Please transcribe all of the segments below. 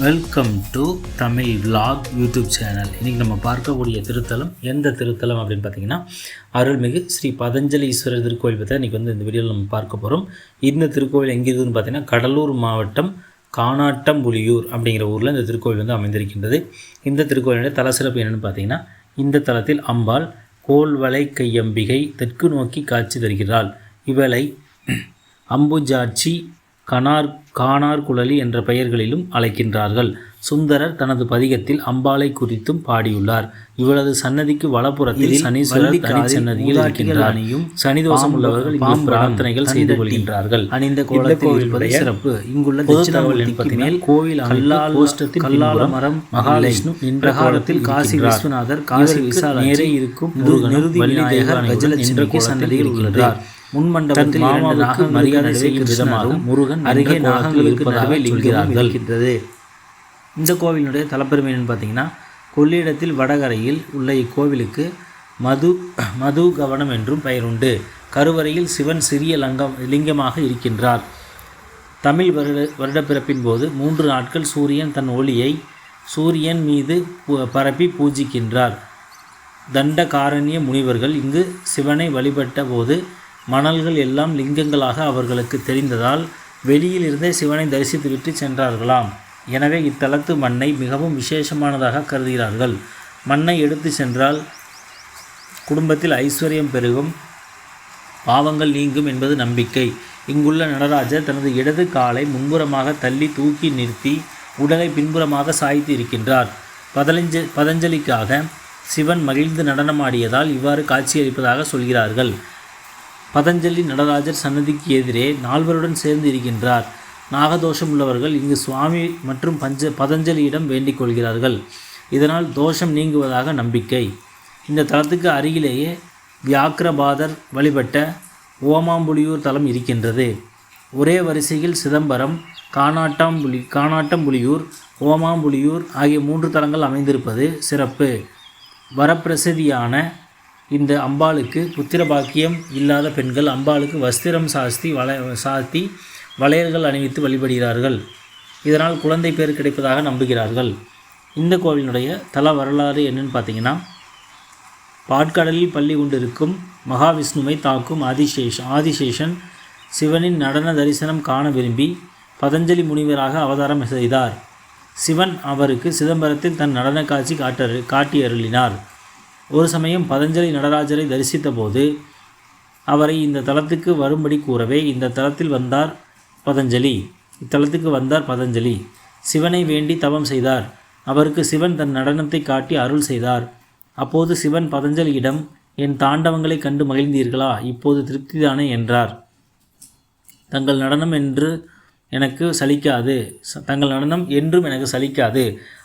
Welcome to Tamil vlog YouTube channel இன்றைக்கி நம்ம பார்க்கக்கூடிய திருத்தலம் எந்த திருத்தலம் அப்படின்னு பார்த்தீங்கன்னா அருள்மிகு ஸ்ரீ பதஞ்சலி ஈஸ்வரர் திருக்கோயில் பற்றி இன்றைக்கி வந்து இந்த வீடியோவில் நம்ம பார்க்க போகிறோம் இந்த திருக்கோயில் எங்கே இருக்குதுன்னு பார்த்தீங்கன்னா கடலூர் மாவட்டம் காணாட்டம்புலியூர் அப்படிங்கிற ஊரில் இந்த திருக்கோயில் வந்து அமைந்திருக்கின்றது. இந்த திருக்கோயிலுடைய தல சிறப்பு என்னென்னு பார்த்தீங்கன்னா இந்த தலத்தில் அம்பாள் கோல்வளை கையம்பிகை தெற்கு நோக்கி காட்சி தருகிறாள். இவளை அம்புஜாட்சி கனார் கானார் குழலி என்ற பெயர்களிலும் அழைக்கின்றார்கள். சுந்தரர் தனது பதிகத்தில் அம்பாளை குறித்தும் பாடியுள்ளார். இவளது சன்னதிக்கு வலப்புறத்தில் சனீஸ்வரர் தனி சன்னதியில் இருக்கின்றார். சனி தோஷம் உள்ளவர்கள் இங்கு பிரார்த்தனைகள் செய்து கொள்கின்றார்கள். அணிந்த கோலத்தில் சிறப்பு. இங்குள்ள தட்சிணாமூர்த்திக்கு மேல் கோவில் கல்லால் கோஷ்டத்தில் கல்லால மரம் மகாவிஷ்ணு நின்ற காலத்தில் காசி விஸ்வநாதர் காசி விசால் நேரே இருக்கும் விநாயகர் கஜலட்சுமிக்கு சன்னதியில் உள்ளார் முன்மண்டபத்தில் இரண்டு மரியாதை செய்யும் விதமாக முருகன் அருகே நாகங்கள் இருப்பதாக லிங்கிறார்கள் இந்த கோவிலினுடைய தலப்பெருமை என்னன்னு பார்த்தீங்கன்னா கொள்ளிடத்தில் வடகரையில் உள்ள இக்கோவிலுக்கு மது மது கவனம் என்றும் பெயர் உண்டு. கருவறையில் சிவன் சிறிய லங்கம் லிங்கமாக இருக்கின்றார். தமிழ் வருட வருடப்பிறப்பின் போது மூன்று நாட்கள் சூரியன் தன் ஒளியை சூரியன் மீது பரப்பி பூஜிக்கின்றார். தண்டகாரண்ய முனிவர்கள் இங்கு சிவனை வழிபட்ட போது மணல்கள் எல்லாம் லிங்கங்களாக அவர்களுக்கு தெரிந்ததால் வெளியில் இருந்தே சிவனை தரிசித்துவிட்டு சென்றார்களாம். எனவே இத்தலத்து மண்ணை மிகவும் விசேஷமானதாக கருதுகிறார்கள். மண்ணை எடுத்து சென்றால் குடும்பத்தில் ஐஸ்வர்யம் பெருகும் பாவங்கள் நீங்கும் என்பது நம்பிக்கை. இங்குள்ள நடராஜர் தனது இடது காலை முன்புறமாக தள்ளி தூக்கி நிறுத்தி உடலை பின்புறமாக சாய்த்து இருக்கின்றார். பதலஞ்ச பதஞ்சலிக்காக சிவன் மகிழ்ந்து நடனமாடியதால் இவ்வாறு காட்சியளிப்பதாக சொல்கிறார்கள். பதஞ்சலி நடராஜர் சன்னதிக்கு எதிரே நால்வருடன் சேர்ந்து இருக்கின்றார். நாகதோஷம் உள்ளவர்கள் இங்கு சுவாமி மற்றும் பஞ்ச பதஞ்சலியிடம் வேண்டிக் கொள்கிறார்கள். இதனால் தோஷம் நீங்குவதாக நம்பிக்கை. இந்த தலத்துக்கு அருகிலேயே வியாக்கிரபாதர் வழிபட்ட ஓமாம்புலியூர் தலம் இருக்கின்றது. ஒரே வரிசையில் சிதம்பரம் காணாட்டாம்புலி காணாட்டம்புலியூர் ஓமாம்புலியூர் ஆகிய மூன்று தலங்கள் அமைந்திருப்பது சிறப்பு. வரப்பிரசதியான இந்த அம்பாளுக்கு புத்திர பாக்கியம் இல்லாத பெண்கள் அம்பாளுக்கு வஸ்திரம் சாஸ்தி வள சாத்தி வளையல்கள் அணிவித்து வழிபடுகிறார்கள். இதனால் குழந்தை பேர் கிடைப்பதாக நம்புகிறார்கள். இந்த கோவிலினுடைய தல வரலாறு என்னன்னு பார்த்தீங்கன்னா பாட்கடலில் பள்ளி கொண்டிருக்கும் மகாவிஷ்ணுவை தாக்கும் ஆதிசேஷ ஆதிசேஷன் சிவனின் நடன தரிசனம் காண விரும்பி பதஞ்சலி முனிவராக அவதாரம் செய்தார். சிவன் அவருக்கு சிதம்பரத்தில் தன் நடன காட்சி காட்ட காட்டி அருளினார் ஒரு சமயம் பதஞ்சலி நடராஜரை தரிசித்தபோது அவரை இந்த தலத்துக்கு வரும்படி கூறவே இந்த தலத்தில் வந்தார் பதஞ்சலி இத்தலத்துக்கு வந்தார் பதஞ்சலி. சிவனை வேண்டி தவம் செய்தார். அவருக்கு சிவன் தன் நடனத்தை காட்டி அருள் செய்தார். அப்போது சிவன் பதஞ்சலியிடம் என் தாண்டவங்களை கண்டு மகிழ்ந்தீர்களா? இப்போது திருப்திதானே? என்றார். தங்கள் நடனம் என்று எனக்கு சலிக்காது. தங்கள் நடனம் என்றும் எனக்கு சலிக்காது.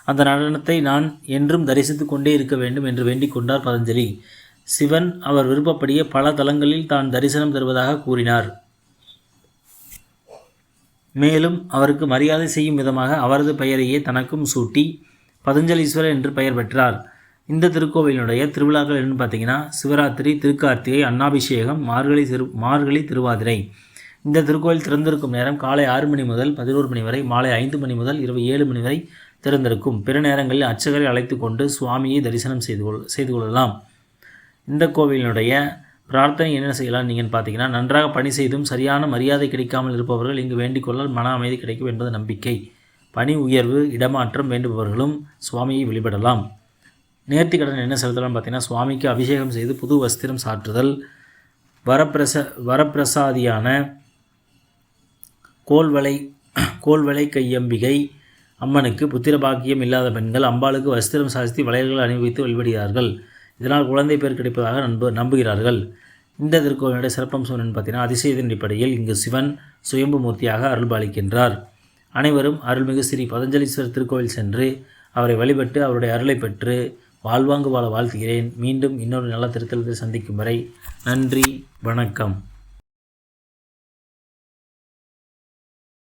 அந்த நடனத்தை நான் என்றும் தரிசித்து கொண்டே இருக்க வேண்டும் என்று வேண்டிக் கொண்டார் பதஞ்சலி. சிவன் அவர் விருப்பப்படியே பல தலங்களில் தான் தரிசனம் தருவதாக கூறினார். மேலும் அவருக்கு மரியாதை செய்யும் விதமாக அவரது பெயரையே தனக்கும் சூட்டி பதஞ்சலீஸ்வரர் என்று பெயர் பெற்றார். இந்த திருக்கோவிலினுடைய திருவிழாக்கள் என்னன்னு பார்த்தீங்கன்னா சிவராத்திரி திருக்கார்த்திகை அன்னாபிஷேகம் மார்கழி திரு மார்கழி திருவாதிரை. இந்த திருக்கோயில் திறந்திருக்கும் நேரம் காலை ஆறு மணி முதல் பதினோரு மணி வரை மாலை ஐந்து மணி முதல் இரவு ஏழு மணி வரை திறந்திருக்கும். பிற நேரங்களில் அர்ச்சகரை அழைத்து கொண்டு சுவாமியை தரிசனம் செய்து கொள் செய்து கொள்ளலாம். இந்த கோவிலினுடைய பிரார்த்தனை என்ன செய்யலாம்? நீங்கள் பார்த்தீங்கன்னா நன்றாக பணி செய்தும் சரியான மரியாதை கிடைக்காமல் இருப்பவர்கள் இங்கு வேண்டிக்கொள்ளால் மன அமைதி கிடைக்கும் என்பது நம்பிக்கை. பணி உயர்வு இடமாற்றம் வேண்டுபவர்களும் சுவாமியை வழிபடலாம். நேர்த்திக்கடன் என்ன செலுத்தலாம் பார்த்தீங்கன்னா சுவாமிக்கு அபிஷேகம் செய்து புது வஸ்திரம் சாற்றுதல் வரப்பிரச வரப்பிரசாதியான கோல்வளை கோல்வளை கையம்பிகை. அம்மனுக்கு புத்திர பாக்கியம் இல்லாத பெண்கள் அம்பாளுக்கு வஸ்திரம் சாஸ்தி வளையல்கள் அணிவித்து வழிபடுகிறார்கள். இதனால் குழந்தை பேர் கிடைப்பதாக நம்பு நம்புகிறார்கள். இந்த திருக்கோவிலுடைய சிறப்பம்சம் என்னன்னு பார்த்தீங்கன்னா அதிசயத்தின் அடிப்படையில் இங்கு சிவன் சுயம்பு மூர்த்தியாக அருள்பாலிக்கின்றார். அனைவரும் அருள்மிகு ஸ்ரீ பதஞ்சலீஸ்வரர் திருக்கோவில் சென்று அவரை வழிபட்டு அவருடைய அருளை பெற்று வாழ்வாங்கு வாழ வாழ்த்துகிறேன். மீண்டும் இன்னொரு நல்ல திருத்தலத்தில் சந்திக்கும் வரை நன்றி வணக்கம்.